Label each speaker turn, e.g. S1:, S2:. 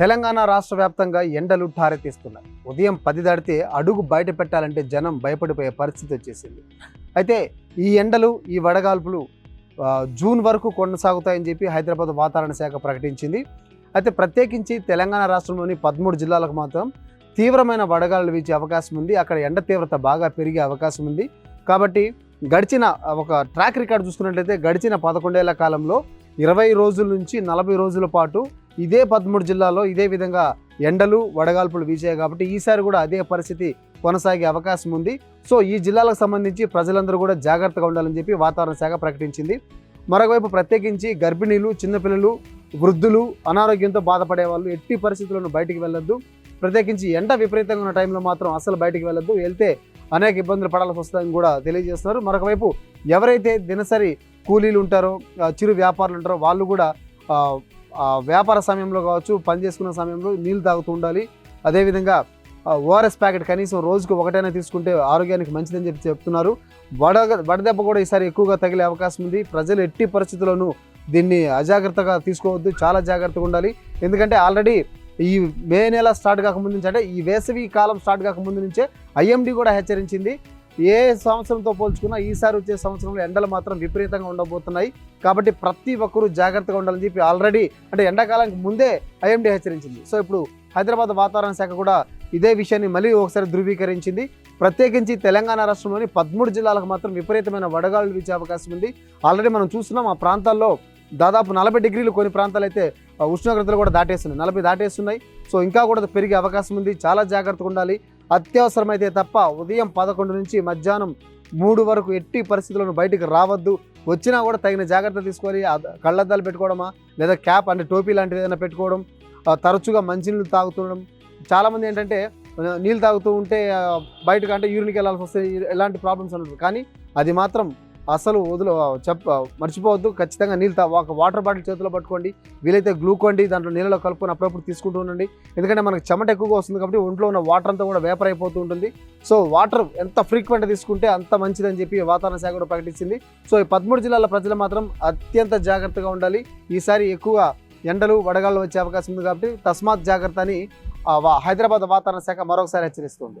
S1: తెలంగాణ రాష్ట్ర వ్యాప్తంగా ఎండలు ఠారెత్తిస్తున్నాయి ఉదయం పది దాటితే అడుగు బయట పెట్టాలంటే జనం భయపడిపోయే పరిస్థితి వచ్చేసింది. అయితే ఈ ఎండలు ఈ వడగాల్పులు జూన్ వరకు కొనసాగుతాయని చెప్పి హైదరాబాద్ వాతావరణ శాఖ ప్రకటించింది. అయితే ప్రత్యేకించి తెలంగాణ రాష్ట్రంలోని పదమూడు జిల్లాలకు మాత్రం తీవ్రమైన వడగాలు వీచే అవకాశం ఉంది. అక్కడ ఎండ తీవ్రత బాగా పెరిగే అవకాశం ఉంది. కాబట్టి గడిచిన ఒక ట్రాక్ రికార్డ్ చూసుకున్నట్లయితే గడిచిన పదకొండేళ్ళ కాలంలో ఇరవై రోజుల నుంచి నలభై రోజుల పాటు ఇదే పదమూడు జిల్లాలో ఇదే విధంగా ఎండలు వడగాల్పులు వీచాయి కాబట్టి ఈసారి కూడా అదే పరిస్థితి కొనసాగే అవకాశం ఉంది. సో ఈ జిల్లాలకు సంబంధించి ప్రజలందరూ కూడా జాగ్రత్తగా ఉండాలని చెప్పి వాతావరణ శాఖ ప్రకటించింది. మరొకవైపు ప్రత్యేకించి గర్భిణీలు చిన్నపిల్లలు వృద్ధులు అనారోగ్యంతో బాధపడే వాళ్ళు ఎట్టి పరిస్థితులను బయటికి వెళ్ళొద్దు. ప్రత్యేకించి ఎండ విపరీతంగా ఉన్న టైంలో మాత్రం అసలు బయటికి వెళ్ళొద్దు. వెళ్తే అనేక ఇబ్బందులు పడాల్సి వస్తుందని కూడా తెలియజేస్తున్నారు. మరొకవైపు ఎవరైతే దినసరి కూలీలు ఉంటారో చిరు వ్యాపారులు ఉంటారో వాళ్ళు కూడా వ్యాపార సమయంలో కావచ్చు పని చేసుకున్న సమయంలో నీళ్ళు తాగుతూ ఉండాలి. అదేవిధంగా ఓఆర్ఎస్ ప్యాకెట్ కనీసం రోజుకు ఒకటైనా తీసుకుంటే ఆరోగ్యానికి మంచిదని చెప్పి చెప్తున్నారు. వడ వడదెబ్బ కూడా ఈసారి ఎక్కువగా తగిలే అవకాశం ఉంది. ప్రజలు ఎట్టి పరిస్థితుల్లోనూ దీన్ని అజాగ్రత్తగా తీసుకోవద్దు. చాలా జాగ్రత్తగా ఉండాలి. ఎందుకంటే ఆల్రెడీ ఈ మే నెల స్టార్ట్ కాకముందు నుంచి అంటే ఈ వేసవి కాలం స్టార్ట్ కాకముందు నుంచే ఐఎండి కూడా హెచ్చరించింది. ఏ సంవత్సరంతో పోల్చుకున్నా ఈసారి వచ్చే సంవత్సరంలో ఎండలు మాత్రం విపరీతంగా ఉండబోతున్నాయి. కాబట్టి ప్రతి ఒక్కరూ జాగ్రత్తగా ఉండాలని చెప్పి ఆల్రెడీ అంటే ఎండాకాలానికి ముందే ఐఎండి హెచ్చరించింది. సో ఇప్పుడు హైదరాబాద్ వాతావరణ శాఖ కూడా ఇదే విషయాన్ని మళ్ళీ ఒకసారి ధృవీకరించింది. ప్రత్యేకించి తెలంగాణ రాష్ట్రంలోని పదమూడు జిల్లాలకు మాత్రం విపరీతమైన వడగాలు వీచే అవకాశం ఉంది. ఆల్రెడీ మనం చూస్తున్నాం ఆ ప్రాంతాల్లో దాదాపు నలభై డిగ్రీలు కొన్ని ప్రాంతాలు అయితే ఉష్ణోగ్రతలు కూడా దాటేస్తున్నాయి. నలభై దాటేస్తున్నాయి. సో ఇంకా కూడా పెరిగే అవకాశం ఉంది. చాలా జాగ్రత్తగా ఉండాలి. అత్యవసరమైతే తప్ప ఉదయం పదకొండు నుంచి మధ్యాహ్నం మూడు వరకు ఎట్టి పరిస్థితులను బయటకు రావద్దు. వచ్చినా కూడా తగిన జాగ్రత్త తీసుకోవాలి కళ్ళద్దాలు పెట్టుకోవడమా? లేదా క్యాప్ అంటే టోపీ లాంటిది ఏదైనా పెట్టుకోవడం తరచుగా మంచినీళ్ళు తాగుతుండడం. చాలామంది ఏంటంటే నీళ్ళు తాగుతూ ఉంటే బయటకు అంటే యూరిన్కి వెళ్ళాల్సి వస్తే ఎలాంటి ప్రాబ్లమ్స్ ఉండదు కానీ అది మాత్రం అసలు వదులు చెప్ప మర్చిపోవద్దు. ఖచ్చితంగా నీళ్ళు ఒక వాటర్ బాటిల్ చేతిలో పట్టుకోండి. వీలైతే గ్లూకోండి దాంట్లో నీళ్ళలో కలుపుకొని అప్పుడప్పుడు తీసుకుంటూ ఉండండి. ఎందుకంటే మనకు చెమట ఎక్కువగా వస్తుంది కాబట్టి ఒంట్లో ఉన్న వాటర్ అంతా కూడా వేపర్ అయిపోతూ ఉంటుంది. సో వాటర్ ఎంత ఫ్రీక్వెంట్ తీసుకుంటే అంత మంచిదని చెప్పి వాతావరణ శాఖ కూడా ప్రకటించింది. సో ఈ పదమూడు జిల్లాల ప్రజలు మాత్రం అత్యంత జాగ్రత్తగా ఉండాలి. ఈసారి ఎక్కువ ఎండలు వడగాళ్ళు వచ్చే అవకాశం ఉంది కాబట్టి తస్మాత్ జాగ్రత్త అని వా- హైదరాబాద్ వాతావరణ శాఖ మరొకసారి హెచ్చరిస్తుంది.